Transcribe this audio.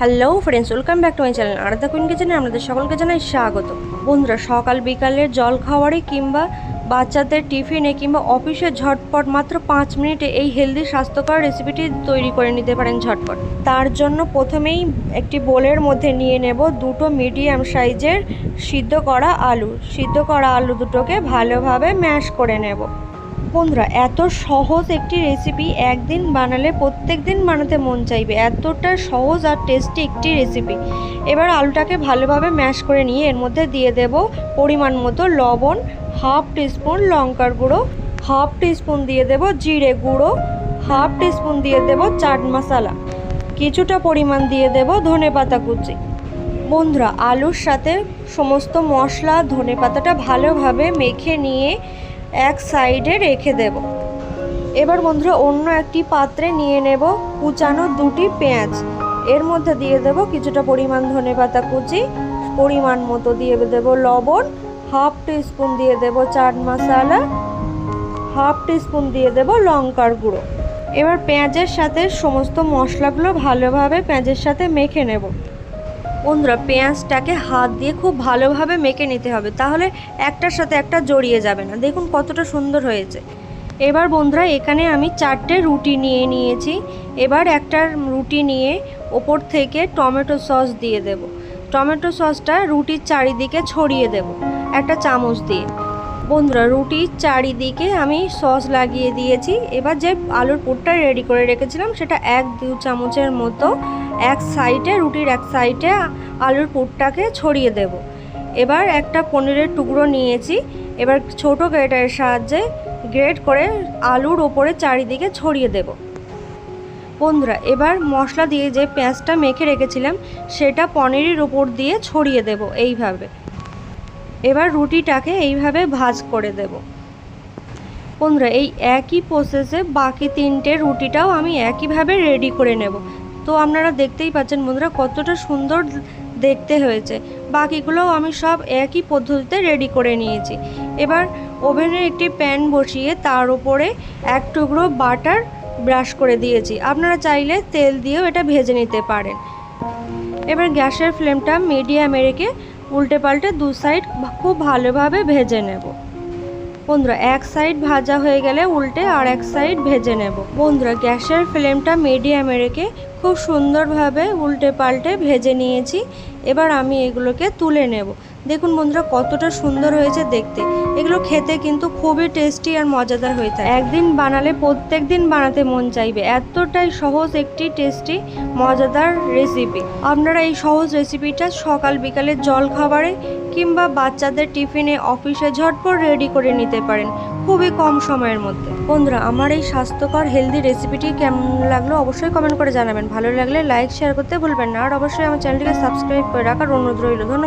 Hello friends welcome back to my channel Aradha queen কিচেনে আপনাদের সকলকে জানাই স্বাগত। বন্ধুরা, সকাল বিকালের জল খাওয়ারে কিংবা বাচ্চাদের টিফিনে কিংবা অফিসে ঝটপট মাত্র পাঁচ মিনিটে এই হেলদি স্বাস্থ্যকর রেসিপিটি তৈরি করে নিতে পারেন ঝটপট। তার জন্য প্রথমেই একটি বোলের মধ্যে নিয়ে নেব দুটো মিডিয়াম সাইজের সিদ্ধ করা আলু। সিদ্ধ করা আলু দুটোকে ভালোভাবে ম্যাশ করে নেব। বন্ধুরা, এত সহজ একটি রেসিপি একদিন বানালে প্রত্যেক দিন বানাতে মন চাইবে। এতটা সহজ আর টেস্টি একটি রেসিপি এবার আলুটাকে ভালোভাবে ম্যাশ করে নিয়ে এর মধ্যে দিয়ে দেব পরিমাণ মতো লবণ হাফ টিস্পুন লঙ্কার গুঁড়ো হাফ টিস্পুন দিয়ে দেব জিরে গুঁড়ো হাফ টিস্পুন দিয়ে দেব চাট মশলা, কিছুটা পরিমাণ দিয়ে দেব ধনে পাতা কুচি। বন্ধুরা, আলুর সাথে সমস্ত মশলা ধনে পাতাটা ভালোভাবে মেখে নিয়ে এক সাইডে রেখে দেব। এবার বন্ধুরা অন্য একটি পাত্রে নিয়ে নেব কুচানো দুটি পেঁয়াজ। এর মধ্যে দিয়ে দেব কিছুটা পরিমাণ ধনে পাতা কুচি, পরিমাণ মতো দিয়ে দেব লবণ, হাফ টিস্পুন দিয়ে দেব চাট মশলা, হাফ টিস্পুন দিয়ে দেব লঙ্কার গুঁড়ো। এবার পেঁয়াজের সাথে সমস্ত মশলাগুলো ভালোভাবে পেঁয়াজের সাথে মেখে নেব। বন্ধুরা, পেঁয়াজটাকে হাত দিয়ে খুব ভালোভাবে মেখে নিতে হবে। তাহলে একটার সাথে একটা জড়িয়ে যাবে না। দেখুন কতটা সুন্দর হয়েছে। এবার বন্ধুরা, এখানে আমি চারটে রুটি নিয়ে নিয়েছি। এবার একটা রুটি নিয়ে ওপর থেকে টমেটো সস দিয়ে দেব। টমেটো সসটা রুটির চারিদিকে ছড়িয়ে দেব একটা চামচ দিয়ে। বন্ধুরা, রুটির চারিদিকে আমি সস লাগিয়ে দিয়েছি। এবার যে আলুর পুরটা রেডি করে রেখেছিলাম, সেটা এক দু চামচের মতো এক সাইডে, রুটির এক সাইডে আলুর পুরটাকে ছড়িয়ে দেব। এবার একটা পনিরের টুকরো নিয়েছি। এবার ছোট গ্রেটারের সাহায্যে গ্রেট করে আলুর ওপরে চারিদিকে ছড়িয়ে দেব। বন্ধুরা, এবার মশলা দিয়ে যে পেঁয়াজটা মেখে রেখেছিলাম, সেটা পনিরের ওপর দিয়ে ছড়িয়ে দেব এইভাবে। এবার রুটিটাকে এইভাবে ভাজ করে দেব। বন্ধুরা, এই একই প্রসেসে বাকি তিনটে রুটিটাও আমি একইভাবে রেডি করে নেব। তো আপনারা দেখতেই পাচ্ছেন বন্ধুরা, কতটা সুন্দর দেখতে হয়েছে। বাকিগুলোও আমি সব একই পদ্ধতিতে রেডি করে নিয়েছি। এবার ওভেনের একটি প্যান বসিয়ে তার উপরে এক টুকরো বাটার ব্রাশ করে দিয়েছি। আপনারা চাইলে তেল দিয়েও এটা ভেজে নিতে পারেন। এবার গ্যাসের ফ্লেমটা মিডিয়ামে রেখে উল্টে পাল্টে দু সাইড খুব ভালোভাবে ভেজে নেব। বন্ধুরা, এক সাইড ভাজা হয়ে গেলে উল্টে আর এক সাইড ভেজে নেব। বন্ধুরা, গ্যাসের ফ্লেমটা মিডিয়ামে রেখে খুব সুন্দরভাবে উল্টে পাল্টে ভেজে নিয়েছি। এবার আমি এগুলোকে তুলে নেব। দেখুন বন্ধুরা, কতটা সুন্দর হয়েছে দেখতে। এগুলো খেতে কিন্তু খুবই টেস্টি আর মজাদার হয়ে থাকে। একদিন বানালে প্রত্যেক দিন বানাতে মন চাইবে। এতটাই সহজ একটি টেস্টি মজাদার রেসিপি আপনারা এই সহজ রেসিপিটা সকাল বিকালে জল খাবারে কিংবা বাচ্চাদের টিফিনে অফিসে ঝটপট রেডি করে নিতে পারেন, খুবই কম সময়ের মধ্যে। বন্ধুরা, আমার এই স্বাস্থ্যকর হেলদি রেসিপিটি কেমন লাগল অবশ্যই কমেন্ট করে জানাবেন। ভালো লাগলে লাইক শেয়ার করতে ভুলবেন না। আর অবশ্যই আমার চ্যানেলটিকে সাবস্ক্রাইব করে রাখার অনুরোধ রইল। ধন্যবাদ।